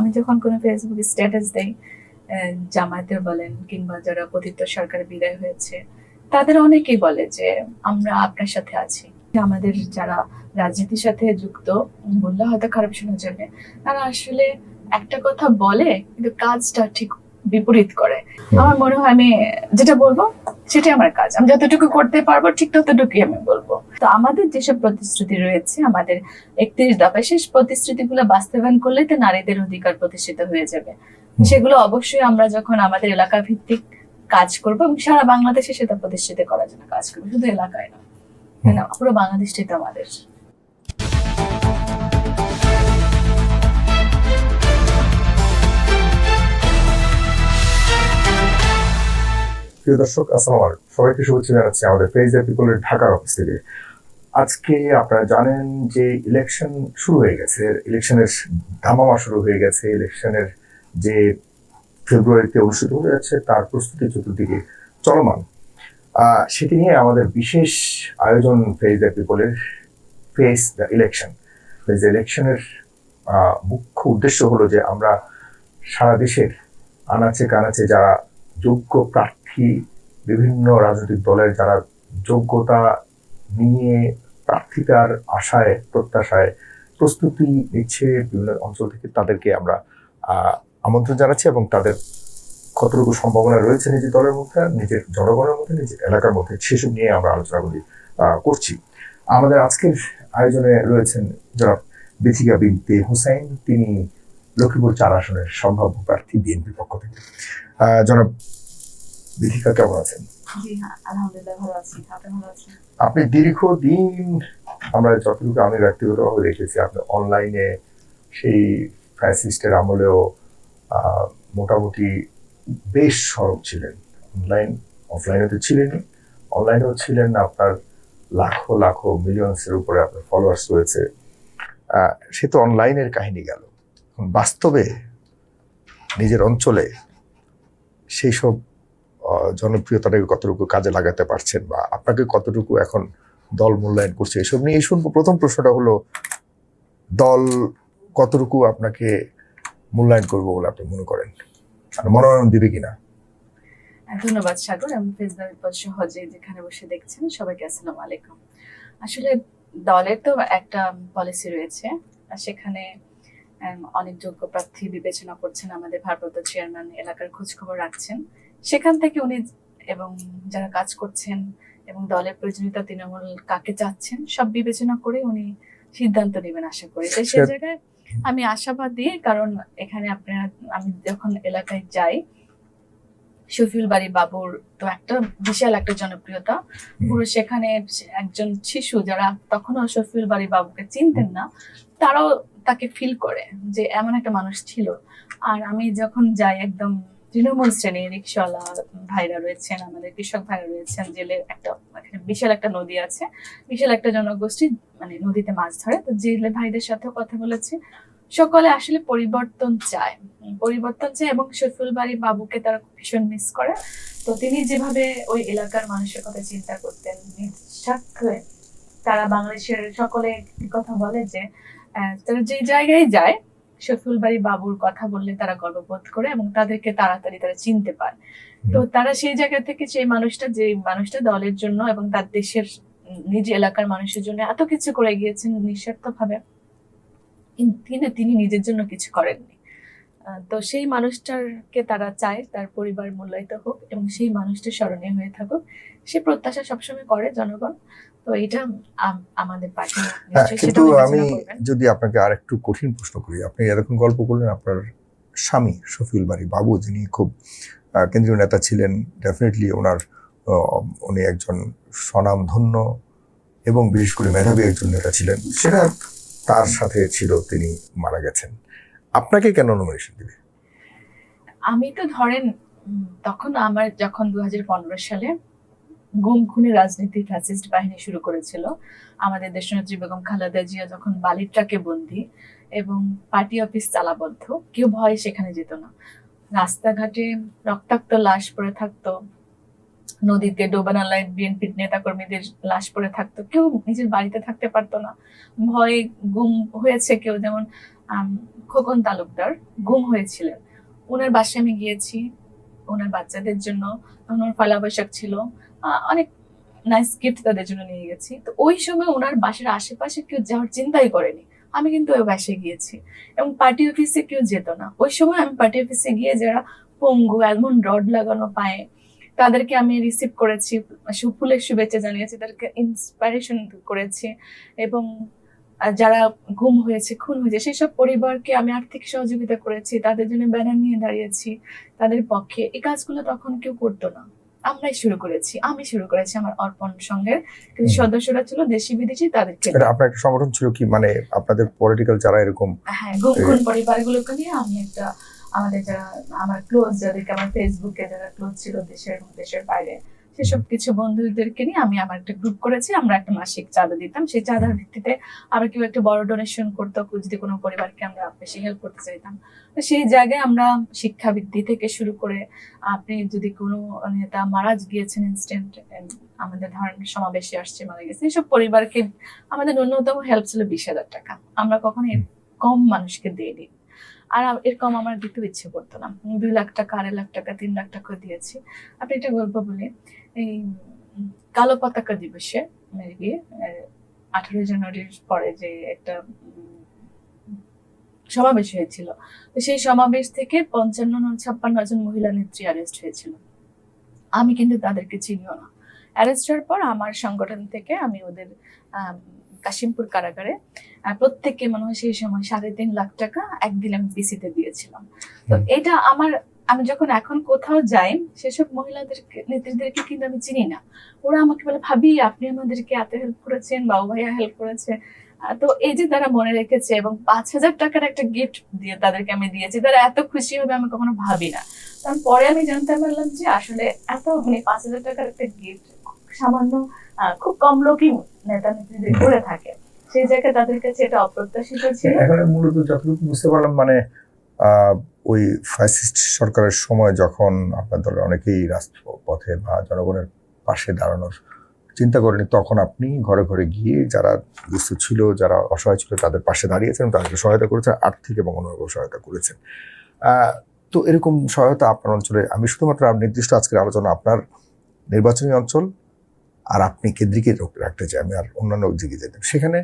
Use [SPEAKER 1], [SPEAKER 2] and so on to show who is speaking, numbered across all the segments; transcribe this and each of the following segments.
[SPEAKER 1] আমি যখন কোনো ফেসবুকে স্ট্যাটাস দেই জামায়াতের বলেন কিংবা যারা পতিত সরকার বিদায় হয়েছে, তাদের অনেকেই বলে যে আমরা আপনার সাথে আছি। আমাদের যারা রাজনীতির সাথে যুক্ত বললে হয়তো খারাপ শোনা যাবে তারা আসলে একটা কথা বলে, কিন্তু কাজটা ঠিক বিপরীত করে। আমার মনে হয় আমি যেটা বলব সেটাই আমার কাজ। আমি যতটুকু করতে পারব ঠিক ততটুকুই আমি বলব। তো আমাদের যেসব প্রতিশ্রুতি রয়েছে আমাদের একত্রিশ দফায় শেষ প্রতিশ্রুতিগুলো বাস্তবায়ন করলে তো নারীদের অধিকার প্রতিষ্ঠিত হয়ে যাবে। সেগুলো অবশ্যই আমরা যখন আমাদের এলাকা ভিত্তিক কাজ করব এবং সারা বাংলাদেশে সেটা প্রতিষ্ঠিত করার জন্য কাজ করব। শুধু এলাকায় না পুরো বাংলাদেশটাই তো আমাদের।
[SPEAKER 2] প্রিয় দর্শক, আসসালামু আলাইকুম। সবাইকে শুভেচ্ছা জানাচ্ছি আমাদের ফেজ পিপলের ঢাকার অফিস থেকে। আজকে আপনারা জানেন যে ইলেকশন শুরু হয়ে গেছে। ইলেকশনের ধামামা শুরু হয়ে গেছে। ইলেকশনের যে ফেব্রুয়ারিতে অনুষ্ঠিত হয়ে যাচ্ছে, তার প্রস্তুতি চতুর্দিকে চলমান। সেটি নিয়ে আমাদের বিশেষ আয়োজন ফেজ দ্য পিপলের ফেস দ্য ইলেকশন ফেজ ইলেকশনের মুখ্য উদ্দেশ্য হলো যে আমরা সারা দেশের আনাচে কানাচে যারা যোগ্য প্রার্থী বিভিন্ন রাজনৈতিক দলের যারা যোগ্যতা নিয়ে প্রার্থিতার আশায়, প্রত্যাশায় প্রস্তুতি নিচ্ছে বিভিন্ন অঞ্চল থেকে, তাদেরকে আমরা আমন্ত্রণ জানাচ্ছি এবং তাদের কতটুকু সম্ভাবনা রয়েছে নিজের দলের মধ্যে নিজের জনগণের মধ্যে, নিজের এলাকার মধ্যে, সেসব নিয়ে আমরা আলোচনাগুলি করছি। আমাদের আজকের আয়োজনে রয়েছেন জনাব বিথিকা বিনতে হোসেন, তিনি লক্ষ্মীপুর চার আসনের সম্ভাব্য প্রার্থী বিএনপির পক্ষ থেকে। জনাব বিথিকা কেমন আছেন?
[SPEAKER 1] হ্যাঁ আলহামদুলিল্লাহ ভালো আছি। আপনি আছেন?
[SPEAKER 2] দীর্ঘদিন আমরা যতটুকু আমি ব্যক্তিগতভাবে দেখেছি আপনি অনলাইনে সেই ফ্যাসিস্টের আমলেও মোটামুটি বেশ সরব ছিলেন। অনলাইন অফলাইনে তো ছিলেনই। অনলাইনেও ছিলেন আপনার লাখো লাখো মিলিয়নসের উপরে আপনার ফলোয়ার্স রয়েছে। সে তো অনলাইনের কাহিনী গেল। বাস্তবে নিজের অঞ্চলে সেই সব জনপ্রিয়তাটাকে কতটুকু কাজে লাগাতে পারছেন বা আপনাকে কতটুকু এখন দল মূল্যায়ন করছে এসব নিয়ে শুনব। প্রথম প্রশ্নটা হলো দল কতটুকু আপনাকে মূল্যায়ন করব বলে আপনি মনে করেন? আর মনোনয়ন দিবে কিনা?
[SPEAKER 1] আহ, ধন্যবাদ সাগর। আমি ফেসবুক সহজে যেখানে বসে দেখছেন সবাইকে আসসালামু আলাইকুম। আসলে দলের তো একটা পলিসি রয়েছে সেখানে অনেক যোগ্য প্রার্থী বিবেচনা করছেন আমাদের ভারপ্রাপ্ত চেয়ারম্যান এলাকার খোঁজ খবর রাখছেন। সেখান থেকে উনি এবং যারা কাজ করছেন এবং দলের প্রয়োজনীয়তা তৃণমূল কাকে চাচ্ছেন সব বিবেচনা করে উনি সিদ্ধান্ত নেবেন আশা করি। তাই সে
[SPEAKER 2] সে-
[SPEAKER 1] জায়গায় আমি আশাবাদী কারণ এখানে আপনারা আমি যখন এলাকায় যাই শফিউল বাড়ি বাবুর তো একটা বিশাল একটা জনপ্রিয়তা। পুরো সেখানে একজন শিশু যারা তখনও শফিউল বাড়ি বাবুকে চিনতেন না তারাও তাকে ফিল করে যে এমন একটা মানুষ ছিল। আর আমি যখন যাই একদম তৃণমূল শ্রেণি রিক্সাওয়ালা ভাইরা রয়েছেন, আমাদের কৃষক ভাইরা রয়েছেন, জেলে একটা বিশাল একটা নদী আছে। বিশাল একটা জনগোষ্ঠী মানে নদীতে মাছ ধরে। তো জেলে ভাইদের সাথেও কথা বলেছি। সকলে আসলে পরিবর্তন চায়। পরিবর্তন চায় এবং শফিউল বাড়ি বাবুকে তারা ভীষণ মিস করে। তো তিনি যেভাবে ওই এলাকার মানুষের কথা চিন্তা করতেন নিঃস্বার্থে তারা বাংলাদেশের সকলে কথা বলে যে তারা যে জায়গায় যায় শফিউল বাড়ি বাবুর কথা বললে তারা গর্ববোধ করে এবং তাদেরকে তাড়াতাড়ি তারা চিনতে পারে। তো তারা সেই জায়গা থেকে সেই মানুষটা যে মানুষটা দলের জন্য এবং তার দেশের নিজ এলাকার মানুষের জন্য এত কিছু করে গিয়েছেন নিঃস্বার্থ ভাবে কিন্তু তিনি নিজের জন্য কিছু করেননি। তো সেই মানুষটারকে তারা চায় তার পরিবার মূল্যায়িত হোক এবং সেই মানুষটা স্মরণীয় হয়ে থাকুক। সে প্রত্যাশা সবসময় করে জনগণ। তো এটা আমাদের পার্টি
[SPEAKER 2] হ্যাঁ কিন্তু আমি যদি আপনাকে আর একটু কঠিন প্রশ্ন করি আপনি এরকম গল্প করলেন আপনার স্বামী শফিউল বাড়ি বাবু যিনি খুব কেন্দ্রীয় নেতা ছিলেন ডেফিনেটলি ওনার উনি একজন স্বনামধন্য এবং বিশেষ করে মেধাবী একজন নেতা ছিলেন সেটা তার সাথে ছিল তিনি মারা গেছেন। আপনাকে কেন নমিনেশন দিবে
[SPEAKER 1] আমি তো ধরেন তখন আমার যখন দু হাজার পনেরো সালে গুম খুনের রাজনীতি ফ্যাসিস্ট বাহিনী শুরু করেছিল। আমাদের দেশনেত্রী বেগম খালেদা জিয়া যখন বালির ট্রাকে বন্দি এবং পার্টি অফিস তালাবদ্ধ কেউ ভয়ে সেখানে যেত না। রাস্তাঘাটে রক্তাক্ত লাশ পড়ে থাকতো, নদীতে ডোবানালায় বিএনপির নেতাকর্মীদের লাশ পড়ে থাকতো, কেউ নিজের বাড়িতে থাকতে পারতো না। ভয়ে গুম হয়েছে কেউ, যেমন খোকন তালুকদার, গুম হয়েছিলেন। ওনার বাসায় আমি গিয়েছি, ওনার বাচ্চাদের জন্য ওনার পয়লা বৈশাখ ছিল। অনেক নাইস গিফট তাদের জন্য নিয়ে গেছি। তো ওই সময় ওনার বাসার আশেপাশে কেউ যাওয়ার চিন্তাই করেনি। আমি কিন্তু ওই বাসায় গিয়েছি এবং পার্টি অফিসে কেউ যেত না। ওই সময় আমি পার্টি অফিসে গিয়ে যারা পঙ্গু অ্যালমন্ড রড লাগানো পায়ে, তাদেরকে আমি রিসিভ করেছি। ফুলের শুভেচ্ছা জানিয়েছি, তাদেরকে ইন্সপাইরেশন করেছি এবং যারা গুম হয়েছে, খুন হয়েছে সেই সব পরিবারকে আমি আর্থিক সহযোগিতা করেছি, তাদের জন্য ব্যানার নিয়ে দাঁড়িয়েছি, তাদের পক্ষে। এই কাজগুলো তখন কেউ করতো না। আমরাই শুরু করেছি আমি শুরু করেছি আমার অর্পণ সঙ্গে কিন্তু সদস্যরা ছিল দেশি বিদেশি তাদেরকে
[SPEAKER 2] এটা আপনার একটা সংগঠন ছিল কি? মানে আপনাদের পলিটিক্যাল যারা এরকম?
[SPEAKER 1] হ্যাঁ গোপন পরিবারগুলোকে নিয়ে আমি একটা আমাদের যারা আমার ক্লোজ যাদেরকে আমার ফেসবুকে যারা ক্লোজ ছিল দেশের দেশের বাইরে সেসব কিছু বন্ধুদেরকে নিয়ে আমি আমার একটা গ্রুপ করেছি আমরা একটা মাসিক চাঁদা দিতাম। সেই চাঁদার ভিত্তিতে আবার কেউ একটা বড় ডোনেশন করতো যদি কোনো পরিবারকে আমরা বেশি হেল্প করতে চাইতাম। তো সেই জায়গায় আমরা শিক্ষাবৃদ্ধি থেকে শুরু করে আপনি যদি কোনো নেতা মারা গিয়েছেন ইনস্ট্যান্ট আমাদের ধরেন সমাবেশে আসছে মারা গেছে এসব পরিবারকে আমাদের ন্যূনতম হেল্প ছিল বিশ হাজার টাকা। আমরা কখনো কম মানুষকে দিইনি। আর আম- এর কম আমার দিতেও ইচ্ছে করতো না। দুই লাখ টাকা, আড়াই লাখ টাকা, তিন লাখ টাকা দিয়েছি। আপনি একটা গল্প বলি। এই কালো পতাকা দিবসে, মেবি আঠারোই জানুয়ারির পরে যে একটা সমাবেশ হয়েছিল। তো সেই সমাবেশ থেকে পঞ্চান্ন ছাপ্পান্ন জন মহিলা নেত্রী অ্যারেস্ট হয়েছিল। আমি কিন্তু তাদেরকে চিনিও না। অ্যারেস্ট হওয়ার পর আমার সংগঠন থেকে আমি ওদের কাশিমপুর কারাগারে প্রত্যেককে মনে হয় সেই সময় সাড়ে তিন লাখ টাকা একদিন আমি পিসিতে দিয়েছিলাম। তো এটা আমার আমি যখন এখন কোথাও যাই সেসব মহিলাদেরকে নেত্রীদেরকে কিন্তু আমি চিনি না। ওরা আমাকে বলে ভাবি আপনি আমাদেরকে এত হেল্প করেছেন বাবু ভাইয়া হেল্প করেছে। তো এই যে তারা মনে রেখেছে এবং পাঁচ হাজার টাকার একটা গিফট দিয়ে তাদেরকে আমি দিয়েছি তারা এত খুশি হবে আমি কখনো ভাবি না। কারণ পরে আমি জানতে পারলাম যে আসলে এত মানে পাঁচ হাজার টাকার একটা গিফট সামান্য খুব কম লোকই নেতা নেত্রীদের করে থাকে। সেই জায়গায় তাদের কাছে এটা অপ্রত্যাশিত ছিল।
[SPEAKER 2] এখানে মূলত যতটুকু বুঝতে পারলাম মানে ওই ফ্যাসিস্ট সরকারের সময় যখন আপনার দলের অনেকেই রাজপথে বা জনগণের পাশে দাঁড়ানোর চিন্তা করেনি, তখন আপনি ঘরে ঘরে গিয়ে যারা দুস্থ ছিল, যারা অসহায় ছিল, তাদের পাশে দাঁড়িয়েছেন তাদেরকে সহায়তা করেছেন, আর্থিক এবং অন্যরকম সহায়তা করেছেন। তো এরকম সহায়তা আপনার অঞ্চলে, আমি শুধুমাত্র নির্দিষ্ট আজকের আলোচনা আপনার নির্বাচনী অঞ্চল আর আপনি কেন্দ্রিকে রাখতে চাই আমি আর অন্যান্য দিকে যেতাম সেখানে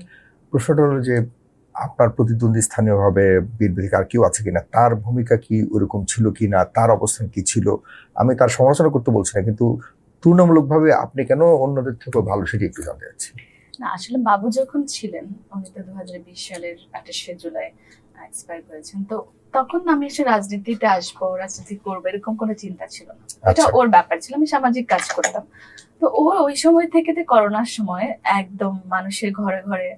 [SPEAKER 2] প্রশ্নটা হলো যে আপনার প্রতিদ্বন্দ্বী স্থানীয়ভাবে বিএনপি আর কেউ আছে কিনা? তার ভূমিকা কি ওরকম ছিল কি না তার অবস্থান কি ছিল? আমি তার সমালোচনা করতে বলছি না কিন্তু তুলনামূলকভাবে আপনি কেন অন্যদের থেকে ভালো সেটি একটু জানতে চাচ্ছি।
[SPEAKER 1] না আসলে বাবু যখন ছিলেন উনি তো দু হাজার বিশ সালের আঠাশে জুলাই এক্সপায়ার করেছেন। তো তখন আমি এসে রাজনীতিতে আসব রাজনীতি করব এরকম কোনো চিন্তা ছিল না। এটা
[SPEAKER 2] আচ্ছা।
[SPEAKER 1] ওর ব্যাপার ছিল আমি সামাজিক কাজ করতাম। তো ও ওই সময় থেকে করোনার সময় একদম মানুষের ঘরে ঘরে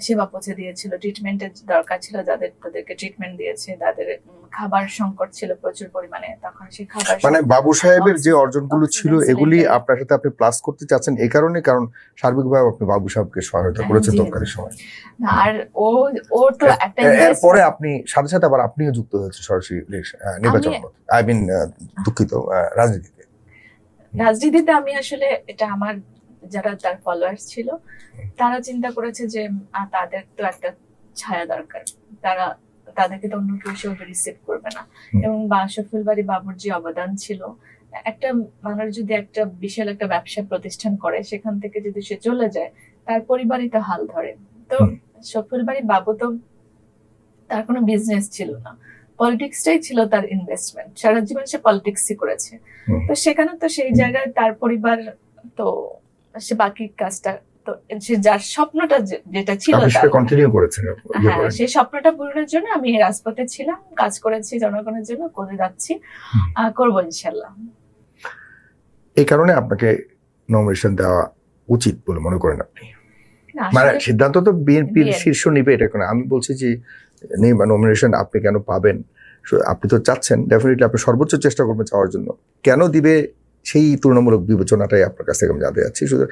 [SPEAKER 1] সেবা পৌঁছে দিয়েছিল। ট্রিটমেন্টের দরকার ছিল যাদের তাদেরকে ট্রিটমেন্ট দিয়েছে তাদের খাবার সংকট ছিল প্রচুর পরিমাণে তখন সেই খাবার
[SPEAKER 2] মানে বাবু সাহেবের যে অর্জনগুলো ছিল এগুলি আপনার সাথে আপনি প্লাস করতে চাচ্ছেন এই কারণে কারণ সার্বিকভাবে আপনি বাবু সাহেবকে সহায়তা
[SPEAKER 1] হ্যাঁ,
[SPEAKER 2] করেছেন
[SPEAKER 1] জি।
[SPEAKER 2] সময়।
[SPEAKER 1] আর ও ওর তো একটা
[SPEAKER 2] এরপরে আপনি সাথে সাথে আবার আপনিও যুক্ত হয়েছে সরাসরি নির্বাচন আই মিন দুঃখিত আহ, রাজনীতিতে
[SPEAKER 1] আমি আসলে এটা আমার যারা তার ফলোয়ার্স ছিল তারা চিন্তা করেছে যে তাদের তো একটা ছায়া দরকার। তারা তাদেরকে তো অন্য কেউ সেভাবে রিসিভ করবে না। এবং বাসফুল বাড়ি বাবুর যে অবদান ছিল। একটা মানুষ যদি একটা বিশাল একটা ব্যবসা প্রতিষ্ঠান করে সেখান থেকে যদি সে চলে যায় তার পরিবারই তো হাল ধরে। তো। সফল বাড়ি বাবু তো তার কোনো বিজনেস ছিল না। পলিটিক্সটাই ছিল তার ইনভেস্টমেন্ট সারা জীবন সে পলিটিক্সই করেছে। তো সেখানে তো সেই জায়গায় তার পরিবার তো সে বাকি কাজটা তো সে যার স্বপ্নটা যেটা ছিল
[SPEAKER 2] কন্টিনিউ করেছেন ইয়ে
[SPEAKER 1] হ্যাঁ সেই স্বপ্নটা পূরণের জন্য আমি রাজপথে ছিলাম কাজ করেছি জনগণের জন্য করে যাচ্ছি করব ইনশাল্লাহ
[SPEAKER 2] এই কারণে আপনাকে নমিনেশন দেওয়া উচিত বলে মনে করেন আপনি। মানে সিদ্ধান্ত তো বিএনপির শীর্ষ নিবে এটা কোনো আমি বলছি যে নমিনেশন আপনি কেন পাবেন? আপনি তো চাচ্ছেন ডেফিনেটলি আপনি সর্বোচ্চ চেষ্টা করবেন চাওয়ার জন্য। কেন দিবে? সেই তুলনামূলক বিবেচনাটাই আপনার কাছ থেকে আমি জানতে যাচ্ছি শুধু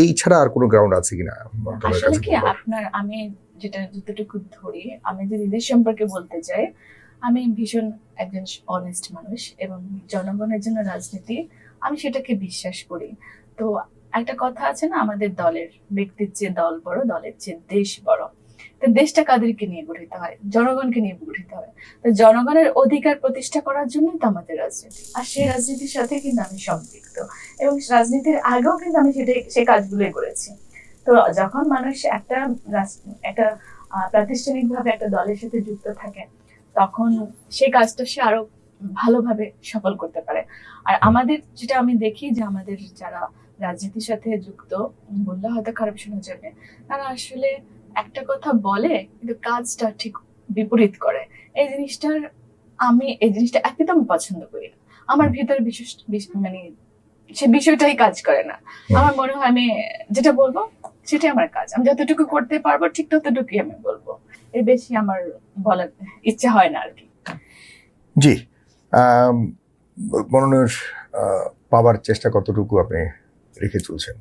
[SPEAKER 2] এই ছাড়া আর কোনো গ্রাউন্ড আছে কিনা?
[SPEAKER 1] আসলে কি আপনার আমি যেটা যতটুকু ধরি আমি যদি দেশ সম্পর্কে বলতে চাই আমি ভীষণ একজন অনেস্ট মানুষ এবং জনগণের জন্য রাজনীতি আমি সেটাকে বিশ্বাস করি। তো একটা কথা আছে না, আমাদের দলের ব্যক্তির চেয়ে দল বড়, দলের চেয়ে দেশ বড়। তো দেশটা কাদেরকে নিয়ে গঠিত হয়? জনগণকে নিয়ে গঠিত হয়। তো জনগণের অধিকার প্রতিষ্ঠা করার জন্যই তো আমাদের রাজনীতি। আর সেই রাজনীতির সাথে কিন্তু আমি সম্পৃক্ত। এবং রাজনীতির আগেও কিন্তু আমি সেটাই সেই কাজগুলোই করেছি। তো যখন মানুষ একটা একটা প্রাতিষ্ঠানিকভাবে একটা দলের সাথে যুক্ত থাকে, তখন সেই কাজটা সে আরও ভালোভাবে সফল করতে পারে। আর আমাদের যেটা আমি দেখি যে আমাদের যারা রাজনীতির সাথে যুক্ত বললে হয়তো খারাপ শোনা যাবে। তারা আসলে একটা কথা বলে কিন্তু কাজটা ঠিক বিপরীত করে। এই জিনিসটার আমি এই জিনিসটা একদম পছন্দ করি না। আমার ভিতরে বিশেষ মানে সে বিষয়টাই কাজ করে না। আমার মনে হয় আমি যেটা বলব সেটাই আমার কাজ। আমি যতটুকু করতে পারব ঠিক ততটুকুই আমি বলব। এর বেশি আমার বলার ইচ্ছা হয় না আর কি।
[SPEAKER 2] জি মনোনয়ন আহ, পাওয়ার চেষ্টা কতটুকু আপনি রেখে চলছেন?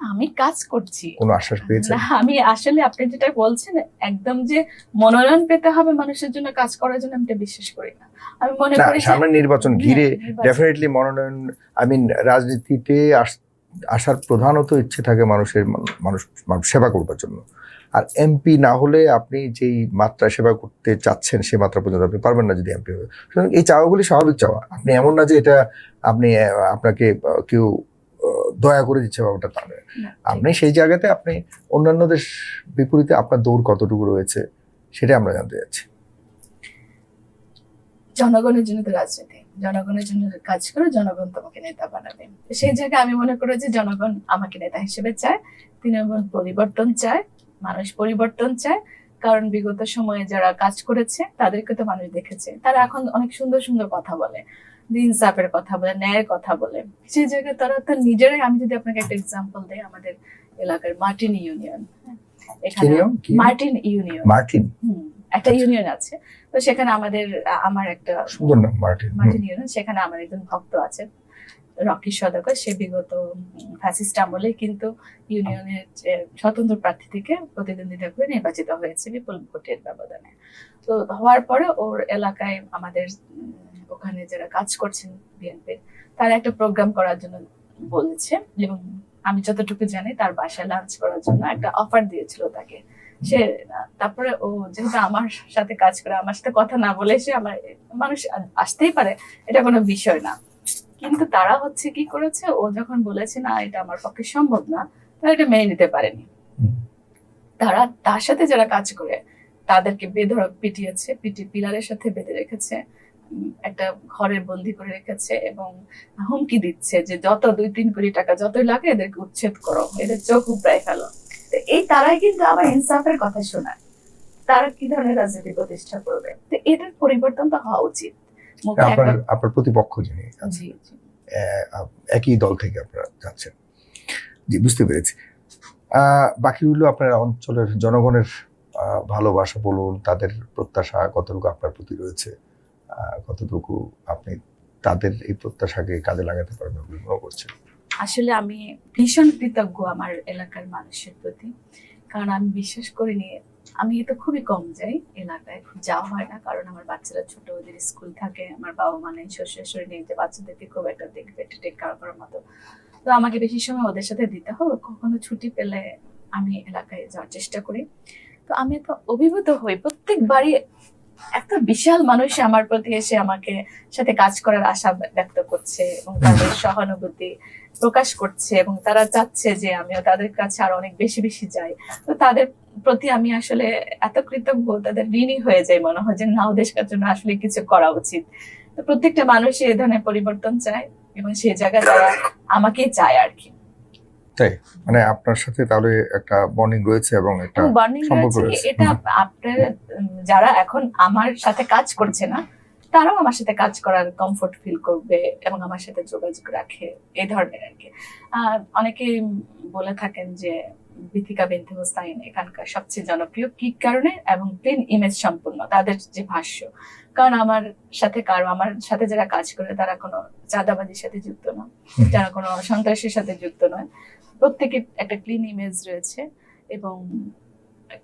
[SPEAKER 1] আমি কাজ করছি।
[SPEAKER 2] কোনো আশ্বাস পেয়েছেন?
[SPEAKER 1] না আমি আসলে আপনি যেটা বলছেন একদম যে মনোনয়ন পেতে হবে মানুষের জন্য কাজ করার জন্য আমি বিশ্বাস করি না। আমি মনে করি
[SPEAKER 2] সামনে নির্বাচন ঘিরে
[SPEAKER 1] হ্যাঁ,
[SPEAKER 2] ডেফিনেটলি মনোনয়ন আই মিন রাজনীতিতে আস- আসার প্রধানত ইচ্ছে থাকে মানুষের মানুষ সেবা করবার জন্য। আর এমপি না হলে আপনি যেই মাত্রা সেবা করতে চাচ্ছেন সেই মাত্রা পর্যন্ত আপনি পারবেন না যদি এমপি হবে সুতরাং এই চাওয়াগুলি স্বাভাবিক চাওয়া। আপনি এমন না যে এটা আপনি আপনাকে কেউ দয়া করে দিচ্ছে বা ওটা তা নয়। আপনি সেই জায়গাতে আপনি অন্যান্যদের বিপরীতে আপনার দৌড় কতটুকু রয়েছে সেটা আমরা জানতে চাচ্ছি।
[SPEAKER 1] জনগণের জন্য তো রাজনীতি। জনগণের জন্য কাজ করে জনগণ তোমাকে নেতা বানাবে। সেই জায়গায় আমি মনে করি যে জনগণ আমাকে নেতা হিসেবে চায় তৃণমূল পরিবর্তন চায় মানুষ পরিবর্তন চায়। কারণ বিগত সময়ে যারা কাজ করেছে তাদেরকে তো মানুষ দেখেছে। তারা এখন অনেক সুন্দর সুন্দর কথা বলে। ইনসাফের কথা বলে ন্যায়ের কথা বলে। সেই জায়গায় তারা তো নিজেরাই আমি যদি আপনাকে একটা এক্সাম্পল দেই আমাদের এলাকার মার্টিন ইউনিয়ন। এখানে মার্টিন ইউনিয়ন।
[SPEAKER 2] মার্টিন?
[SPEAKER 1] একটা ইউনিয়ন আছে। তো সেখানে আমাদের আমার একটা
[SPEAKER 2] সুন্দর নাম মার্টিন।
[SPEAKER 1] মার্টিন ইউনিয়ন সেখানে আমার একজন ভক্ত আছে রকি সদাগর। সে বিগত ফ্যাসিস্ট আমলে কিন্তু ইউনিয়নের স্বতন্ত্র প্রার্থী থেকে প্রতিদ্বন্দ্বিতা করে নির্বাচিত হয়েছে বিপুল ভোটের ব্যবধানে। তো হওয়ার পরে ওর এলাকায় আমাদের ওখানে যারা কাজ করছেন বিএনপির তারা একটা প্রোগ্রাম করার জন্য বলেছে এবং আমি যতটুকু জানি তার বাসায় লাঞ্চ করার জন্য একটা অফার দিয়েছিল তাকে। সে তারপরে ও যেহেতু আমার সাথে কাজ করে আমার সাথে কথা না বলে সে আমার মানুষ আসতেই পারে এটা কোনো বিষয় না। কিন্তু তারা হচ্ছে কি করেছে ও যখন বলেছে না এটা আমার পক্ষে সম্ভব না তারা এটা মেনে নিতে পারেনি। তারা তার সাথে যারা কাজ করে তাদেরকে বেধড়ক পিটিয়েছে পিটি পিলারের সাথে বেঁধে রেখেছে। একটা ঘরের বন্দি করে রেখেছে এবং হুমকি দিচ্ছে যে যত দুই তিন কোটি টাকা যতই লাগে এদেরকে উচ্ছেদ করো এদের চোখ উপড়াই ফেলো। তো এই তারাই কিন্তু আবার ইনসাফের কথা শোনায়। তারা কি ধরনের রাজনীতি প্রতিষ্ঠা করবে? তো এটার পরিবর্তন তো হওয়া উচিত।
[SPEAKER 2] আপনার আপনার প্রতিপক্ষ যিনি একই দল থেকে আপনারা যাচ্ছেন। জি বুঝতে পেরেছি। আহ, বাকি আপনার অঞ্চলের জনগণের ভালোবাসা বলুন তাদের প্রত্যাশা কতটুকু আপনার প্রতি রয়েছে? কতটুকু আপনি তাদের এই প্রত্যাশাকে কাজে লাগাতে পারবেন বলে করছেন?
[SPEAKER 1] আসলে আমি ভীষণ কৃতজ্ঞ আমার এলাকার মানুষের প্রতি। কারণ আমি বিশ্বাস করিনি, আমি তো খুবই কম যাই এলাকায় যাওয়া হয় না। কারণ আমার বাচ্চারা ছোট, ওদের স্কুল থাকে, আমার বাবা মানে শ্বশুর শাশুড়ি নেই যে বাচ্চাদেরকে খুব একটা দেখবে টেক করার মতো। তো আমাকে বেশি সময় ওদের সাথে দিতে হবে, কখনো ছুটি পেলে আমি এলাকায় যাওয়ার চেষ্টা করি। তো আমি তো অভিভূত হই, প্রত্যেকবারই একটা বিশাল মানুষ আমার প্রতি এসে আমাকে সাথে কাজ করার আশা ব্যক্ত করছে এবং তাদের সহানুভূতি প্রকাশ করছে এবং তারা চাচ্ছে যে আমিও তাদের কাছে আরও অনেক বেশি বেশি যাই। তো তাদের প্রতি আমি আসলে এত কৃতজ্ঞ তাদের ঋণী হয়ে যাই মনে হয় যে না ওদের জন্য আসলে কিছু করা উচিত। তো প্রত্যেকটা মানুষই এ ধরনের পরিবর্তন চায় এবং সেই জায়গায় তারা আমাকেই চায় আর কি।
[SPEAKER 2] তাই? মানে আপনার সাথে তাহলে একটা বন্ডিং রয়েছে এবং একটা সম্পর্ক
[SPEAKER 1] রয়েছে। এটা আপনার যারা এখন আমার সাথে কাজ করছে না তারাও আমার সাথে কাজ করার কমফোর্ট ফিল করবে এবং আমার সাথে যোগাযোগ রাখে এই ধরনের আর কি। অনেকে বলে থাকেন যে বিথিকা বিনতে হোসাইন এখানকার সবচেয়ে জনপ্রিয় কি কারণে? এবং ক্লিন ইমেজ সম্পূর্ণ তাদের যে ভাষ্য। কারণ আমার সাথে কারও আমার সাথে যারা কাজ করে তারা কোনো চাঁদাবাজির সাথে যুক্ত না যারা কোনো সন্ত্রাসের সাথে যুক্ত নয়। প্রত্যেকের একটা ক্লিন ইমেজ রয়েছে এবং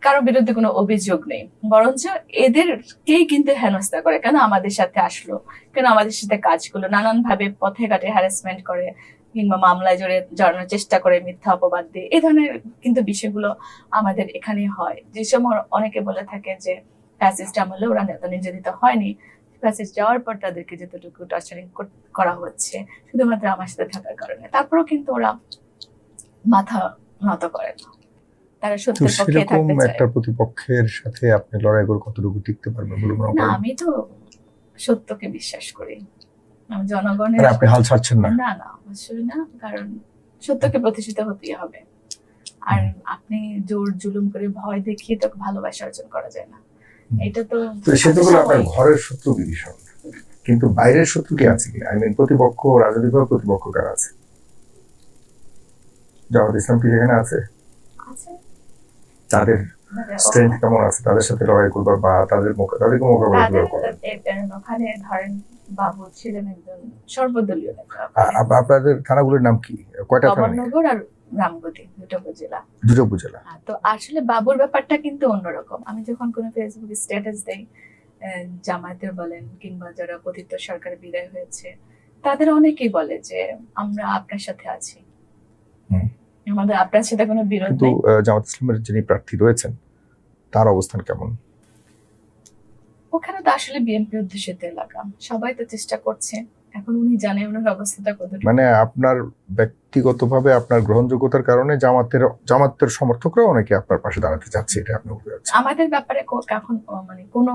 [SPEAKER 1] কারও বিরুদ্ধে কোনো অভিযোগ নেই। বরঞ্চ এদেরকেই কিন্তু হেনস্থা করে কেন আমাদের সাথে আসলো? কেন আমাদের সাথে কাজ করল? নানান ভাবে পথে ঘাটে হ্যারাসমেন্ট করে কিংবা মামলায় জড়িয়ে জড়ানোর চেষ্টা করে মিথ্যা অপবাদ দিয়ে। এই ধরনের কিন্তু বিষয়গুলো আমাদের এখানে হয়। যে সময় অনেকে বলে থাকে যে, ফ্যাসিস্ট আমলে ওরা নেতা নির্যাতিত হয়নি। ফ্যাসিস্ট যাওয়ার পর তাদেরকে যতটুকু টর্চারিং করা হচ্ছে, শুধুমাত্র আমার সাথে থাকার কারণে। তারপরেও কিন্তু ওরা মাথা নত করে না তারা সত্যের পক্ষে থাকতে চায়।
[SPEAKER 2] একটা প্রতিপক্ষের সাথে আপনি লড়াই করে কতটুকু টিকতে পারবেন বলে মনে
[SPEAKER 1] না আমি তো সত্যকে বিশ্বাস করি। আমি জনগণের
[SPEAKER 2] আপনি হাল ছাড়ছেন না।
[SPEAKER 1] না না অবশ্যই না কারণ সত্যকে প্রতিষ্ঠিত হতেই হবে। আর আপনি জোর জুলুম করে ভয় দেখিয়ে তো ভালোবাসা অর্জন করা যায় না। এটা তো
[SPEAKER 2] তো সেটা হলো আপনার ঘরের শত্রু বিভীষণ। কিন্তু বাইরের শত্রু কি আছে কি? আই মিন প্রতিপক্ষ রাজনৈতিক প্রতিপক্ষ কার আছে? জামাত ইসলাম কি সেখানে আছে। তাদের স্ট্রেংথ কেমন আছে? তাদের সাথে লড়াই করবার বা তাদের তাদেরকে মোকাবিলা করবার
[SPEAKER 1] ওখানে ধরেন বাবু ছিলেন একজন সর্বদলীয়
[SPEAKER 2] আপনাদের থানাগুলোর নাম কি? কয়টা থানা? নেই?
[SPEAKER 1] আর রামগতি দুটো উপজেলা।
[SPEAKER 2] দুটো উপজেলা।
[SPEAKER 1] হ্যাঁ, তো আসলে বাবুর ব্যাপারটা কিন্তু অন্যরকম। আমি যখন কোনো ফেসবুকে স্ট্যাটাস দেই জামায়াতের বলেন কিংবা যারা পতিত সরকার বিদায় হয়েছে তাদের অনেকেই বলে যে আমরা আপনার সাথে আছি।
[SPEAKER 2] হুম।
[SPEAKER 1] আমাদের আপনার সাথে কোনো বিরোধ
[SPEAKER 2] কিন্তু জামাত ইসলামের যিনি প্রার্থী রয়েছেন তার অবস্থান কেমন?
[SPEAKER 1] ওখানে তো আসলে বিএনপি অধ্যুষিত এলাকা সবাই তো চেষ্টা করছে। এখন উনি জানেন ওনার অবস্থাটা
[SPEAKER 2] মানে আপনার ব্যক্তিগতভাবে আপনার গ্রহণযোগ্যতার কারণে জামাতের জামাতের সমর্থকরা অনেকে আপনার পাশে দাঁড়াতে চাচ্ছে এটা আপনি বলতে চাচ্ছেন
[SPEAKER 1] আমাদের ব্যাপারে কখন মানে কোনো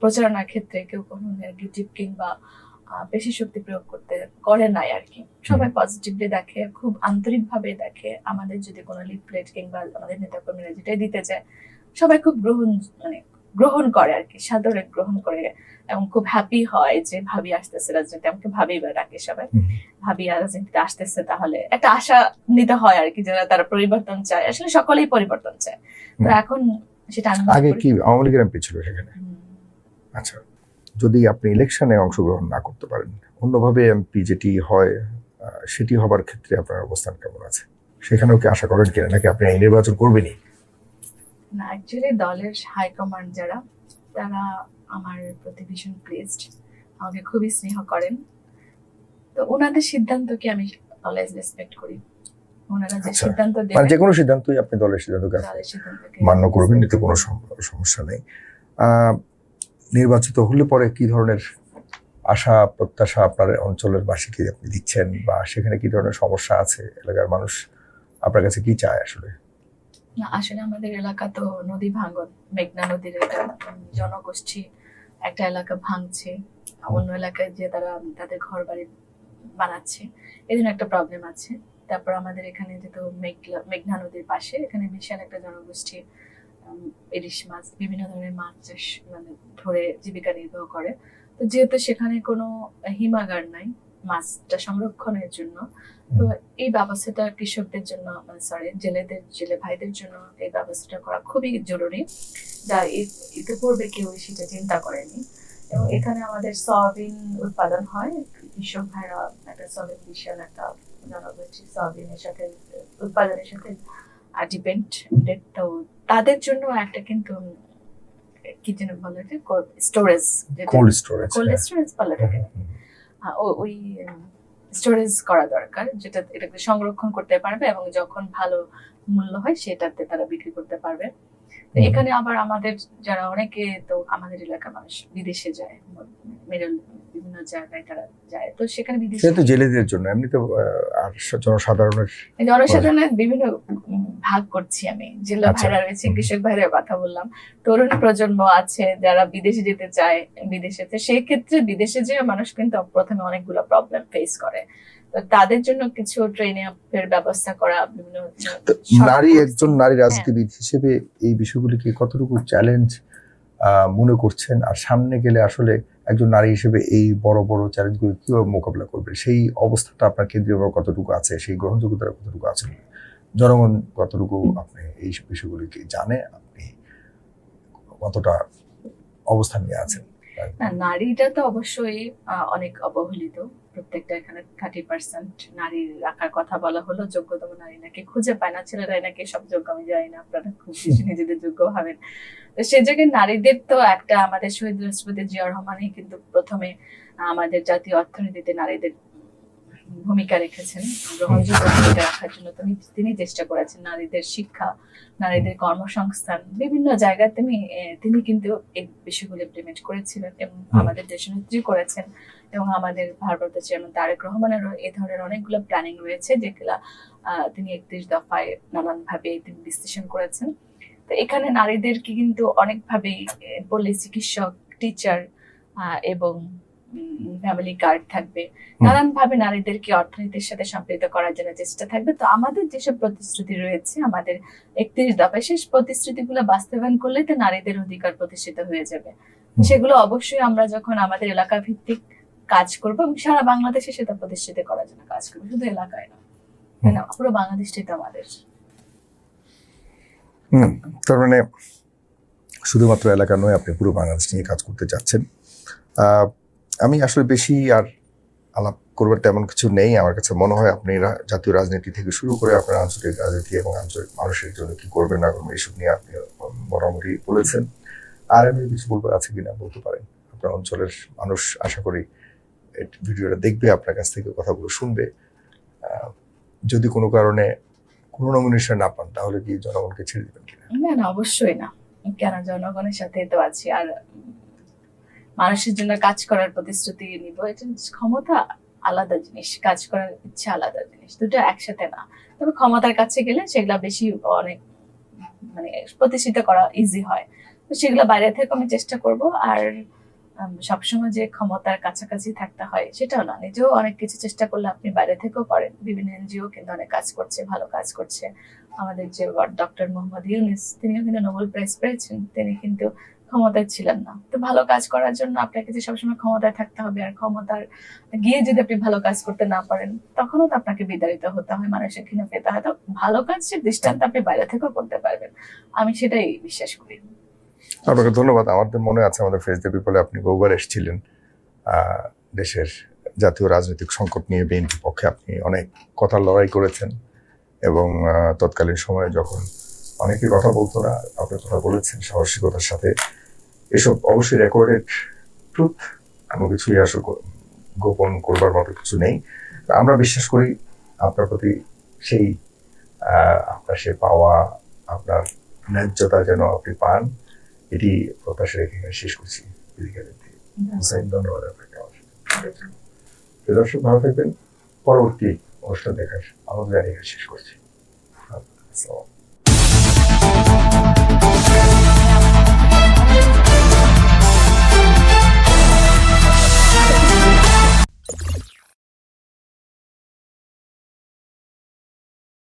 [SPEAKER 1] প্রচারণার ক্ষেত্রে কেউ কোনো নেগেটিভ কিংবা বেশি শক্তি প্রয়োগ করতে করে নাই আর কি। সবাই পজিটিভলি দেখে খুব আন্তরিকভাবে দেখে আমাদের যদি কোনো লিফলেট কিংবা আমাদের নেতাকর্মীরা যেটাই দিতে চায় সবাই খুব গ্রহণ মানে গ্রহণ করে আর কি সাদরে গ্রহণ করে এবং খুব হ্যাপি হয় যে ভাবি আসতেছে রাজনীতি আমাকে ভাবি বা ডাকে সবাই। ভাবি রাজনীতিতে আসতেছে তাহলে একটা আশা নিতে হয় আর কি যারা তারা পরিবর্তন চায়। আসলে সকলেই পরিবর্তন চায়। তো এখন সেটা
[SPEAKER 2] আগে কি আওয়ামী লীগের এমপি ছিল সেখানে? আচ্ছা। যদি আপনি ইলেকশনে অংশগ্রহণ না করতে পারেন অন্যভাবে এমপি যেটি হয় সেটি হবার ক্ষেত্রে আপনার অবস্থান কেমন আছে? সেখানেও কি আশা করেন কিনা? নাকি আপনি নির্বাচন করবেনই?
[SPEAKER 1] না অ্যাকচুয়ালি দলের হাইকমান্ড যারা তারা আমার প্রতি ভীষণ প্লেসড আমাকে খুবই স্নেহ করেন। তো ওনাদের সিদ্ধান্তকে আমি অলওয়েজ রেসপেক্ট করি। ওনারা যে
[SPEAKER 2] আচ্ছা।
[SPEAKER 1] সিদ্ধান্ত
[SPEAKER 2] মানে যে কোনো সিদ্ধান্তই আপনি দলের সিদ্ধান্তকে মান্য করবেন এতে কোনো সমস্যা নেই। নির্বাচিত হলে পরে কি ধরনের আশা, প্রত্যাশা আপনার অঞ্চলের বাসীকে আপনি দিচ্ছেন বা সেখানে কি ধরনের সমস্যা আছে? এলাকার মানুষ আপনার কাছে কি চায় আসলে?
[SPEAKER 1] আসলে আমাদের এলাকা তো নদী ভাঙ্গন মেঘনা নদীর জনগোষ্ঠী, একটা এলাকা ভাঙছে, অন্য এলাকায় যে তারা তাদের ঘর বাড়ি বানাচ্ছে, এই জন্য একটা প্রবলেম আছে। তারপর আমাদের এখানে যেহেতু মেঘনা নদীর পাশে, এখানে বিশাল একটা জনগোষ্ঠী ইলিশ মাছ বিভিন্ন ধরনের মাছ চাষ মানে ধরে জীবিকা নির্বাহ করে। তো যেহেতু সেখানে কোনো হিমাগার নাই মাছটা সংরক্ষণের জন্য তো এই ব্যবস্থাটা কৃষকদের জন্য সরি জেলেদের জেলে ভাইদের জন্য এই ব্যবস্থাটা করা খুবই জরুরি। যা ইতিপূর্বে কেউ সেটা চিন্তা করেনি। এবং এখানে আমাদের সয়াবিন উৎপাদন হয়। কৃষক ভাইরা একটা সয়াবিন বিশাল একটা জনগোষ্ঠী সয়াবিনের সাথে উৎপাদনের সাথে ডিপেন্ডেড তো তাদের জন্য একটা কিন্তু কি যেন বলে storage
[SPEAKER 2] cold storage
[SPEAKER 1] cold storage ওই স্টোরেজ করা দরকার যেটা এটাকে সংরক্ষণ করতে পারবে এবং যখন ভালো মূল্য হয় সেটাতে তারা বিক্রি করতে পারবে। তো এখানে আবার আমাদের যারা অনেকে তো আমাদের এলাকার মানুষ বিদেশে যায় মিডল বিভিন্ন জায়গায় তারা যায়। তো সেখানে বিদেশে
[SPEAKER 2] তো জেলেদের জন্য এমনি তো আর জনসাধারণের
[SPEAKER 1] জনসাধারণের বিভিন্ন ভাগ করছি আমি। জেলা
[SPEAKER 2] আচ্ছা।
[SPEAKER 1] ভাইরা রয়েছে কৃষক ভাইদের কথা বললাম। তরুণ প্রজন্ম আছে যারা বিদেশে যেতে চায় বিদেশে। তো সেই ক্ষেত্রে বিদেশে যে মানুষ কিন্তু প্রথমে অনেকগুলো প্রবলেম ফেস করে। তো তাদের জন্য কিছু ট্রেনে এর ব্যবস্থা করা বিভিন্ন
[SPEAKER 2] নারী একজন নারী রাজনীতিবিদ হিসেবে এই বিষয়গুলিকে কতটুকু চ্যালেঞ্জ মনে করছেন? আর সামনে গেলে আসলে একজন নারী হিসেবে এই বড় বড় চ্যালেঞ্জগুলো কীভাবে মোকাবিলা করবে? সেই অবস্থাটা আপনার কেন্দ্রীয়ভাবে কতটুকু আছে? সেই গ্রহণযোগ্যতা কতটুকু আছে? জনগণ কতটুকু আপনি এই বিষয়গুলিকে জানে? আপনি কতটা অবস্থান নিয়ে আছেন?
[SPEAKER 1] না নারীটা তো অবশ্যই অনেক অবহেলিত। প্রত্যেকটা এখানে থার্টি পার্সেন্ট নারী রাখার কথা বলা হলো যোগ্যতম নারী নাকি খুঁজে পায় না ছেলেরা নাকি সব যোগ্য আমি যাই না আপনারা খুব বেশি নিজেদের যোগ্য ভাবেন। তো সেই জায়গায় নারীদের তো একটা আমাদের শহীদ রাষ্ট্রপতি জিয়া রহমানই কিন্তু প্রথমে আমাদের জাতীয় অর্থনীতিতে নারীদের ভূমিকা রেখেছেন। গ্রহণযোগ্য ভূমিকা রাখার জন্য তিনি তিনি চেষ্টা করেছেন। নারীদের শিক্ষা নারীদের কর্মসংস্থান বিভিন্ন জায়গায় তিনি তিনি কিন্তু এই বিষয়গুলো ইমপ্লিমেন্ট করেছিলেন এবং। আমাদের দেশনেত্রী করেছেন এবং আমাদের ভারপ্রাপ্ত চেয়ারম্যান তারেক রহমানেরও এই ধরনের অনেকগুলো প্ল্যানিং রয়েছে যেগুলা আহ, তিনি একত্রিশ দফায় নানান ভাবে তিনি বিশ্লেষণ করেছেন। তো এখানে নারীদেরকে কিন্তু অনেকভাবেই বললে চিকিৎসক টিচার এবং ফ্যামিলি কার্ড থাকবে। নানান ভাবে নারীদেরকে অর্থনীতির সাথে সম্পৃক্ত করার জন্য চেষ্টা থাকবে। তো আমাদের যেসব প্রতিশ্রুতি রয়েছে আমাদের একত্রিশ দফায় শেষ প্রতিশ্রুতিগুলো বাস্তবায়ন করলে তো নারীদের অধিকার প্রতিষ্ঠিত হয়ে যাবে। সেগুলো অবশ্যই আমরা যখন আমাদের এলাকা ভিত্তিক কাজ করব এবং সারা বাংলাদেশে সেটা প্রতিষ্ঠিত করার জন্য কাজ করব। শুধু এলাকায় না পুরো বাংলাদেশটাই তো আমাদের।
[SPEAKER 2] তার মানে শুধুমাত্র এলাকা নয় আপনি পুরো বাংলাদেশ নিয়ে কাজ করতে চাচ্ছেন। আহ, আমি আসলে বেশি আর আলাপ করবার তেমন কিছু নেই। আমার কাছে মনে হয় আপনারা জাতীয় রাজনীতি থেকে শুরু করে আপনার আঞ্চলিক রাজনীতি এবং আঞ্চলিক মানুষের জন্য কি করবেন না করবেন এইসব নিয়ে আপনি মোটামুটি বলেছেন। আর আমি কিছু বলবার আছে কিনা বলতে পারেন। আপনার অঞ্চলের মানুষ আশা করি ভিডিওটা দেখবে, আপনার কাছ থেকে কথাগুলো শুনবে। যদি কোনো কারণে কোনো নমিনেশন না পান, তাহলে কি জনগণকে ছেড়ে দেবেন
[SPEAKER 1] না না, অবশ্যই না। কেন জনগণের সাথে তো আছি। আর মানুষের জন্য কাজ করার প্রতিশ্রুতি নিব এটা ক্ষমতা আলাদা জিনিস, কাজ করার ইচ্ছা আলাদা জিনিস, দুটো একসাথে না। তবে ক্ষমতার কাছে গেলে সেগুলা বেশি অনেক মানে প্রতিষ্ঠিত করা ইজি হয়। তো সেগুলো বাইরে থেকে আমি চেষ্টা করব, আর সবসময় যে ক্ষমতার কাছাকাছি থাকতে হয় সেটাও না। নিজেও অনেক কিছু চেষ্টা করলে আপনি বাইরে থেকেও করেন। বিভিন্ন এনজিও কিন্তু অনেক কাজ করছে, ভালো কাজ করছে। আমাদের যে ডক্টর মোহাম্মদ ইউনিস, তিনিও কিন্তু নোবেল প্রাইজ পেয়েছেন। তিনি কিন্তু ক্ষমতায় ছিলেন না। তো ভালো কাজ করার জন্য আপনাকে যে সবসময় ক্ষমতায় থাকতে হবে আর ক্ষমতার গিয়ে যদি আপনি ভালো কাজ করতে না পারেন, তখনও তো আপনাকে বিতাড়িত হতে হয়, মানুষের ঘৃণা পেতে হয়। তো ভালো কাজের দৃষ্টান্ত আপনি বাইরে থেকেও করতে পারবেন, আমি সেটাই বিশ্বাস করি।
[SPEAKER 2] আপনাকে ধন্যবাদ। আমাদের মনে আছে আমাদের ফেস দ্য পিপলে আপনি বহুবার এসেছিলেন। দেশের জাতীয় রাজনৈতিক সংকট নিয়ে বিএনপি পক্ষে আপনি অনেক কথা লড়াই করেছেন এবং তৎকালীন সময়ে যখন অনেকে কথা বলতো না, আপনি কথা বলেছেন সাহসিকতার সাথে। এসব অবশ্যই রেকর্ডেড ট্রুথ কোনো কিছুই আসলে গো- গোপন করবার মতো কিছু নেই আমরা বিশ্বাস করি আপনার প্রতি সেই আপনার সে পাওয়া, আপনার ন্যায্যতা যেন আপনি পান, এটি প্রত্যাশা রেখে শেষ করছি ধন্যবাদ আপনাকে। প্রিয় দর্শক, ভালো থাকবেন পরবর্তী অনুষ্ঠান দেখার আমাদের শেষ করছি আসসালামু।